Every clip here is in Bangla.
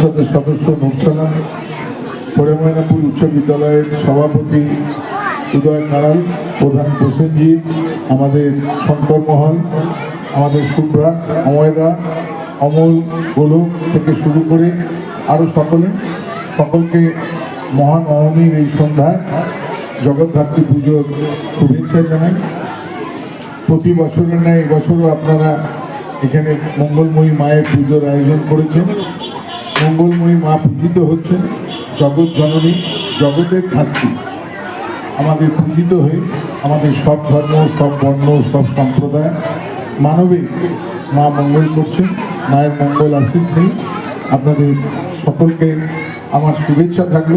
পরিষদের সদস্য নুরসালাম হরেময়নাপুর উচ্চ বিদ্যালয়ের সভাপতি উদয় কারাল, প্রধান প্রসেনজিৎ আমাদের শঙ্কর মহল, আমাদের শুভ্রা, অময়দা, অমল গোলক থেকে শুরু করে আরও সকলে, সকলকে মহান নবমীর এই সন্ধ্যায় জগদ্ধাত্রী পুজোর শুভেচ্ছা জানাই। প্রতি বছরের ন্যায় এবছরও আপনারা এখানে মঙ্গলময়ী মায়ের পুজোর আয়োজন করেছেন। মঙ্গলময়ী মা পূজিত হচ্ছেন জগৎ জননী, জগতের ধাত্রী আমাদের পূজিত হয়ে আমাদের সব ধর্ম, সব বর্ণ, সব সম্প্রদায় মানবে মা মঙ্গল করছেন মায়ের মঙ্গল আশিস নেই আপনাদের সকলকে আমার শুভেচ্ছা থাকল।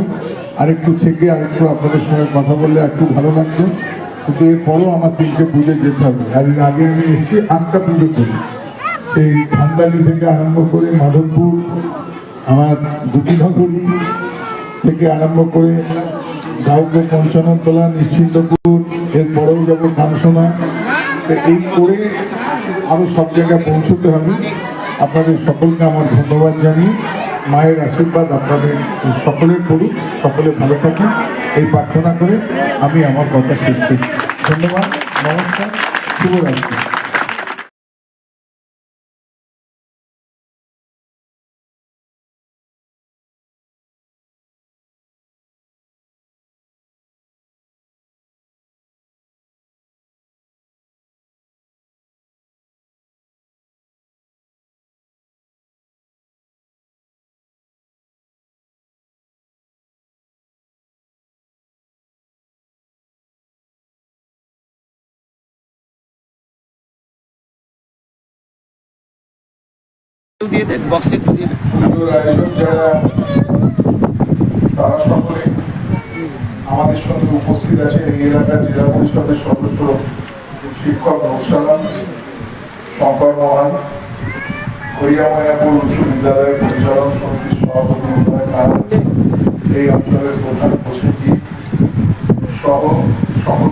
আরেকটু থেকে আরেকটু আপনাদের সঙ্গে কথা বললে একটু ভালো লাগতো। কিন্তু এরপরও আমার তিনটে পুজো যেতে হবে। আর এর আগে আমি এসেছি আটটা পুজো করি। সেই খান্দালি থেকে আরম্ভ করে মাধবপুর আমার দুটিনগরী থেকে আরম্ভ করে গাউকে পঞ্চাননতলা নিশ্চিন্তপুর এরপরেও যাব কানসোনা তো এই করে আরও সব জায়গায় পৌঁছতে হবে। আপনাদের সকলকে আমার ধন্যবাদ জানিয়ে মায়ের আশীর্বাদ আপনাদের সকলের করুক, সকলে ভালো থাকুন এই প্রার্থনা করে আমি আমার কথা করছি ধন্যবাদ, নমস্কার, শুভরাত্রি। দিয়ে দেন বক্সে একটু দিয়ে দেন। তারা সকলে আমাদের সঙ্গে উপস্থিত আছে, এই এলাকার জেলা পরিষদের সদস্য, শিক্ষক নৌসালাম শঙ্কর মহান হরিয়াময়াপুর উচ্চ বিদ্যালয়ের পরিচালন সমিতির সভাপতি এই অঞ্চলের প্রধান প্রসেনজি সহ সকল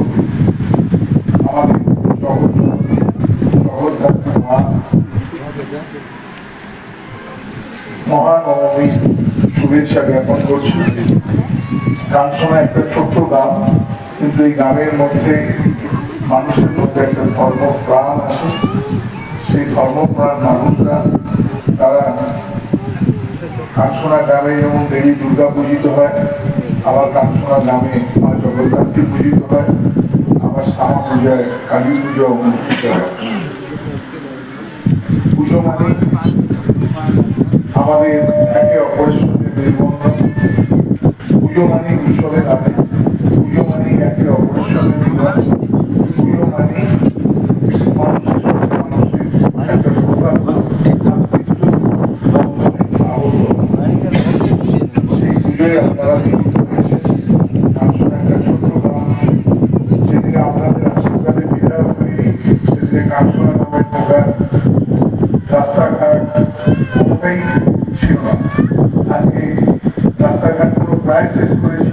আমাদের জগৎ জগৎ মা মহানবমী শুভেচ্ছা জ্ঞাপন করছি। গানসোনা একটা ছোট্ট গ্রাম কিন্তু এই গ্রামের মধ্যে মানুষের মধ্যে একটা ধর্ম প্রাণ আছে। সেই ধর্মপ্রাণ মানুষরা, তারা কানসোনা গ্রামে যেমন দেবী দুর্গা পূজিত হয়, আবার কানসোনা গ্রামে মা জগদ্ধাত্রী পূজিত হয়, আবার শ্যামা পূজায় কালী পুজো অনুষ্ঠিত হয়। পুজো মানে পুজো মানে উৎসবের নামে পুজো মানে একে অপরের মিলন পুজো মানে মানুষের সঙ্গে মানুষের একটা সৌভাগ্য বন্ধনে আবদ্ধ। সেই পুজোয় আপনারা মিলিত হয়েছেন। কাঞ্চন একটা ছোট্ট গ্রাম। যেদিনে আপনাদের আশীর্বাদে বিদায় করিনি সেদিনে কাঞ্চনা নামের প্রোগ্রাম রাস্তাঘাট কোনোটাই ছিল না আজকে রাস্তাঘাটগুলো প্রায় শেষ করেছি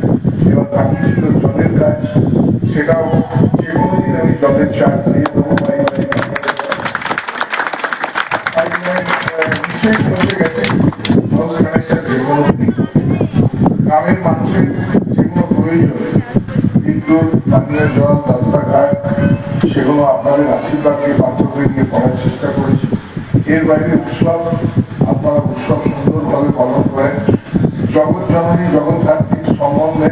এবার বাকি ছিল জলের কাজ সেটাও যে কোনো দিন আমি জলের চার্জ দিয়ে দেবো নিশ্চয়ই পৌঁছে। গ্রামের মানুষের যে কোনো প্রয়োজন বিদ্যুৎ, পানীয় জল, রাস্তাঘাট, সেগুলো আপনাদের আশীর্বাদকে পাত্র করে নিয়ে করার চেষ্টা করেছি এর বাইরে উৎসব, আপনারা উৎসব সুন্দরভাবে পালন করেন জগৎ জননী জগদ্ধাত্রীর সম্বন্ধে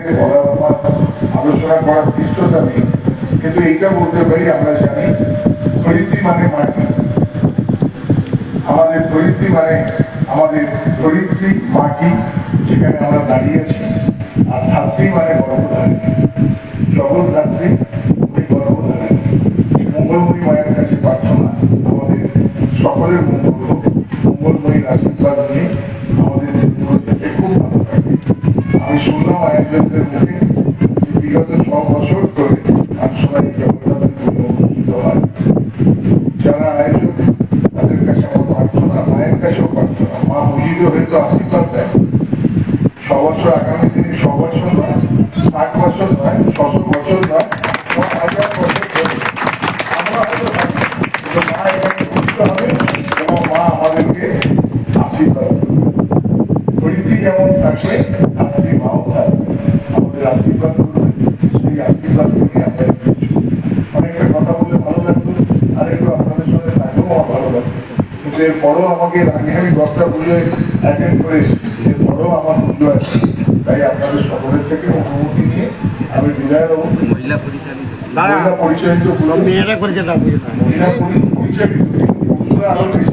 আলোচনা করার পৃষ্ঠতা নেই। কিন্তু এইটা বলতে পারি, আমরা জানি ধরিত্রী মানে মাটি। আমাদের ধরিত্রী মানে আমাদের ধরিত্রী মাটি যেখানে আমরা দাঁড়িয়ে আছি। আর ধাত্রী মানে গর্ভধারী জগৎধাত্রী প্রস্তুত দেয় ছ বছর আগামী দিনে, ছ বছর নয়, ষাট বছর নয়, ছশো বছর নয়, ছ হাজার বছর ধরে। আমরা হয়তো থাকি কিন্তু মা এটাকে বুঝতে হবে? এবং মা আমাদেরকে কিন্তু বড় আমাকে আগে আমি দশটা পুজোয় অ্যাটেন্ড করে এসেছি এরপরেও আমার পুজো আছে তাই আপনাদের সকলের থেকে অনুমতি নিয়ে আমি বিদায় নেব মহিলা পরিচালিত। মহিলা পরিচালিত পুজো মেয়েরা পরিচালিত। মহিলা পরিচালিত পুজো আরও বেশি